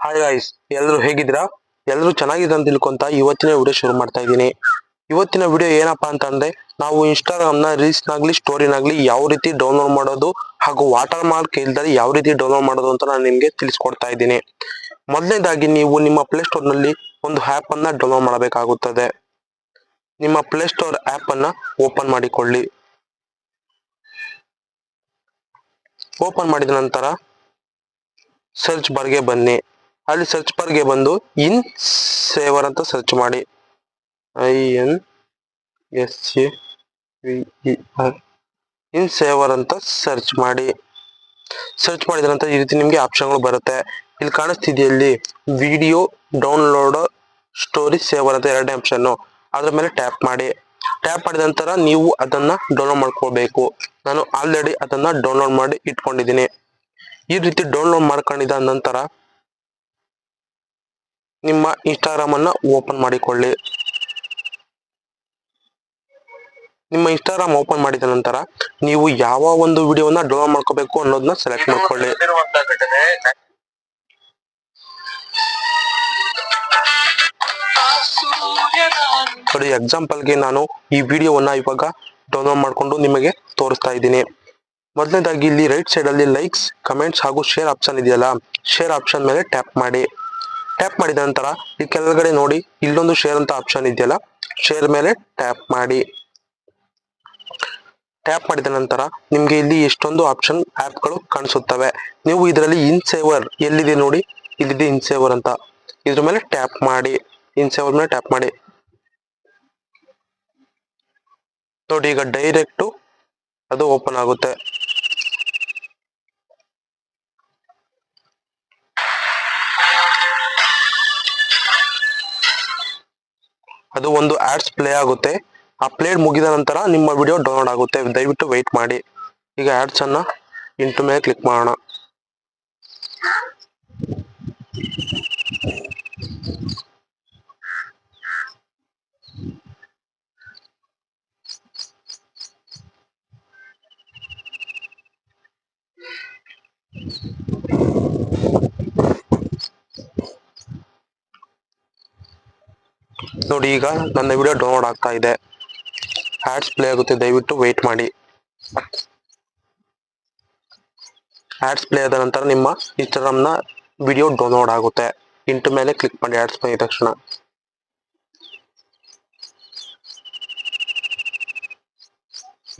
Hi guys ಎಲ್ಲರೂ ಹೇಗಿದ್ದೀರಾ? ಎಲ್ಲರೂ ಚೆನ್ನಾಗಿದೆ ಅಂತ ತಿಳ್ಕೊಂತ ಇವತ್ತಿನ ವಿಡಿಯೋ ಶುರು ಮಾಡ್ತಾ ಇದ್ದೀನಿ. ಇವತ್ತಿನ ವಿಡಿಯೋ ಏನಪ್ಪಾ ಅಂತಂದ್ರೆ, ನಾವು ಇನ್ಸ್ಟಾಗ್ರಾಮ್ನ ರೀಲ್ಸ್ ನಾಗ್ಲಿ ಸ್ಟೋರಿನಾಗ್ಲಿ ಯಾವ ರೀತಿ ಡೌನ್ಲೋಡ್ ಮಾಡೋದು ಹಾಗೂ ವಾಟರ್ ಮಾರ್ಕ್ ಇಲ್ದಲ್ಲಿ ಯಾವ ರೀತಿ ಡೌನ್ಲೋಡ್ ಮಾಡೋದು ಅಂತ ನಾನು ನಿಮ್ಗೆ ತಿಳಿಸ್ಕೊಡ್ತಾ ಇದ್ದೀನಿ. ಮೊದಲನೇದಾಗಿ ನೀವು ನಿಮ್ಮ ಪ್ಲೇ ಸ್ಟೋರ್ನಲ್ಲಿ ಒಂದು ಆ್ಯಪ್ ಅನ್ನ ಡೌನ್ಲೋಡ್ ಮಾಡಬೇಕಾಗುತ್ತದೆ. ನಿಮ್ಮ ಪ್ಲೇ ಸ್ಟೋರ್ ಆಪ್ ಅನ್ನ ಓಪನ್ ಮಾಡಿಕೊಳ್ಳಿ. ಓಪನ್ ಮಾಡಿದ ನಂತರ ಸರ್ಚ್ ಬಾರ್ಗೆ ಬನ್ನಿ. ಅಲ್ಲಿ ಸರ್ಚ್ ಬಾರ್ಗೆ ಬಂದು ಇನ್ ಸೇವರ್ ಅಂತ ಸರ್ಚ್ ಮಾಡಿ. I N S A R in saver ಅಂತ ಸರ್ಚ್ ಮಾಡಿ. ಸರ್ಚ್ ಮಾಡಿದ ನಂತರ ಈ ರೀತಿ ನಿಮಗೆ ಆಪ್ಷನ್ಗಳು ಬರುತ್ತೆ. ಇಲ್ಲಿ ಕಾಣಿಸ್ತಿದೆಯಲ್ಲಿ ವಿಡಿಯೋ ಡೌನ್ಲೋಡ್ ಸ್ಟೋರಿ ಸೇವರ್ ಅಂತ ಎರಡನೇ ಆಪ್ಷನ್ನು ಅದ್ರ ಮೇಲೆ ಟ್ಯಾಪ್ ಮಾಡಿ. ಟ್ಯಾಪ್ ಮಾಡಿದ ನಂತರ ನೀವು ಅದನ್ನ ಡೌನ್ಲೋಡ್ ಮಾಡ್ಕೋಬೇಕು ನಾನು ಆಲ್ರೆಡಿ ಅದನ್ನ ಡೌನ್ಲೋಡ್ ಮಾಡಿ ಇಟ್ಕೊಂಡಿದ್ದೀನಿ. ಈ ರೀತಿ ಡೌನ್ಲೋಡ್ ಮಾಡ್ಕೊಂಡಿದ ನಂತರ ನಿಮ್ಮ ಇನ್ಸ್ಟಾಗ್ರಾಮ್ ಅನ್ನ ಓಪನ್ ಮಾಡಿಕೊಳ್ಳಿ. ನಿಮ್ಮ ಇನ್ಸ್ಟಾಗ್ರಾಮ್ ಓಪನ್ ಮಾಡಿದ ನಂತರ ನೀವು ಯಾವ ಒಂದು ವಿಡಿಯೋನ ಡೌನ್ಲೋಡ್ ಮಾಡ್ಕೋಬೇಕು ಅನ್ನೋದನ್ನ ಸೆಲೆಕ್ಟ್ ಮಾಡ್ಕೊಳ್ಳಿ. ನೋಡಿ ಎಕ್ಸಾಂಪಲ್ಗೆ ನಾನು ಈ ವಿಡಿಯೋವನ್ನ ಇವಾಗ ಡೌನ್ಲೋಡ್ ಮಾಡಿಕೊಂಡು ನಿಮಗೆ ತೋರಿಸ್ತಾ ಇದ್ದೀನಿ. ಮೊದಲನೇದಾಗಿ ಇಲ್ಲಿ ರೈಟ್ ಸೈಡ್ ಅಲ್ಲಿ ಲೈಕ್ಸ್ ಕಮೆಂಟ್ಸ್ ಹಾಗೂ ಶೇರ್ ಆಪ್ಷನ್ ಇದೆಯಲ್ಲ ಶೇರ್ ಆಪ್ಷನ್ ಮೇಲೆ ಟ್ಯಾಪ್ ಮಾಡಿ. ಟ್ಯಾಪ್ ಮಾಡಿದ ನಂತರ ಈ ಕೆಳಗಡೆ ನೋಡಿ, ಇಲ್ಲೊಂದು ಶೇರ್ ಅಂತ ಆಪ್ಷನ್ ಇದೆಯಲ್ಲ ಶೇರ್ ಮೇಲೆ ಟ್ಯಾಪ್ ಮಾಡಿ. ಟ್ಯಾಪ್ ಮಾಡಿದ ನಂತರ ನಿಮಗೆ ಇಲ್ಲಿ ಎಷ್ಟೊಂದು ಆಪ್ಷನ್ ಆ್ಯಪ್ಗಳು ಕಾಣಿಸುತ್ತವೆ. ನೀವು ಇದರಲ್ಲಿ ಇನ್ಸೇವರ್ ಎಲ್ಲಿದೆ ನೋಡಿ, ಇಲ್ಲಿದೆ ಇನ್ಸೇವರ್ ಅಂತ. ಇದ್ರ ಮೇಲೆ ಟ್ಯಾಪ್ ಮಾಡಿ ಇನ್ಸೇವರ್ ಮೇಲೆ ಟ್ಯಾಪ್ ಮಾಡಿ. ನೋಡಿ, ಈಗ ಡೈರೆಕ್ಟ್ ಅದು ಓಪನ್ ಆಗುತ್ತೆ. ಅದು ಒಂದು ಆಡ್ಸ್ ಪ್ಲೇ ಆಗುತ್ತೆ. ಆ ಪ್ಲೇ ಮುಗಿದ ನಂತರ ನಿಮ್ಮ ವಿಡಿಯೋ ಡೌನ್ಲೋಡ್ ಆಗುತ್ತೆ. ದಯವಿಟ್ಟು ವೆಯ್ಟ್ ಮಾಡಿ. ಈಗ ಆಡ್ಸ್ ಅನ್ನ ಇಂಟು ಮೇಲೆ ಕ್ಲಿಕ್ ಮಾಡೋಣ. ನೋಡಿ, ಈಗ ನನ್ನ ವಿಡಿಯೋ ಡೌನ್ಲೋಡ್ ಆಗ್ತಾ ಇದೆ. ಆಡ್ಸ್ ಪ್ಲೇ ಆಗುತ್ತೆ, ದಯವಿಟ್ಟು ವೇಟ್ ಮಾಡಿ. ಆಡ್ಸ್ ಪ್ಲೇ ಆದ ನಂತರ ನಿಮ್ಮ ಇನ್ಸ್ಟಾಗ್ರಾಮ್ನ ವಿಡಿಯೋ ಡೌನ್ಲೋಡ್ ಆಗುತ್ತೆ. ಇಂಟು ಮೇಲೆ ಕ್ಲಿಕ್ ಮಾಡಿ ಆಡ್ಸ್ ಬಂದಿದ ತಕ್ಷಣ.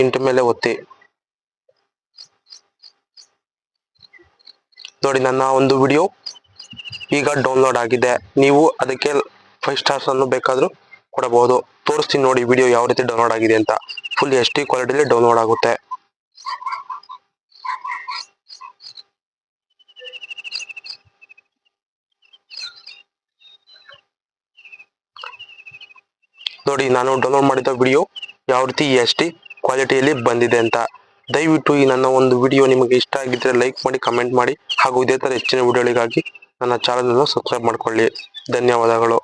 ಇಂಟು ಮೇಲೆ ಒತ್ತಿ. ನೋಡಿ, ನನ್ನ ಒಂದು ವಿಡಿಯೋ ಈಗ ಡೌನ್ಲೋಡ್ ಆಗಿದೆ. ನೀವು ಅದಕ್ಕೆ ಫೈವ್ ಸ್ಟಾರ್ಸ್ ಅನ್ನು ಬೇಕಾದರೂ ಕೊಡಬಹುದು. ತೋರಿಸ್ತೀನಿ ನೋಡಿ ವಿಡಿಯೋ ಯಾವ ರೀತಿ ಡೌನ್ಲೋಡ್ ಆಗಿದೆ ಅಂತ. ಫುಲ್ ಎಚ್ ಡಿ ಕ್ವಾಲಿಟಿಲಿ ಡೌನ್ಲೋಡ್ ಆಗುತ್ತೆ. ನೋಡಿ, ನಾನು ಡೌನ್ಲೋಡ್ ಮಾಡಿದ ವಿಡಿಯೋ ಯಾವ ರೀತಿ ಎಚ್ ಡಿ ಕ್ವಾಲಿಟಿಯಲ್ಲಿ ಬಂದಿದೆ ಅಂತ. ದಯವಿಟ್ಟು ಈ ನನ್ನ ಒಂದು ವಿಡಿಯೋ ನಿಮಗೆ ಇಷ್ಟ ಆಗಿದ್ರೆ ಲೈಕ್ ಮಾಡಿ ಕಮೆಂಟ್ ಮಾಡಿ ಹಾಗೂ ಇದೇ ಥರ ಹೆಚ್ಚಿನ ವಿಡಿಯೋಗಳಿಗಾಗಿ ನನ್ನ ಚಾನಲನ್ನು ಸಬ್ಸ್ಕ್ರೈಬ್ ಮಾಡ್ಕೊಳ್ಳಿ. ಧನ್ಯವಾದಗಳು.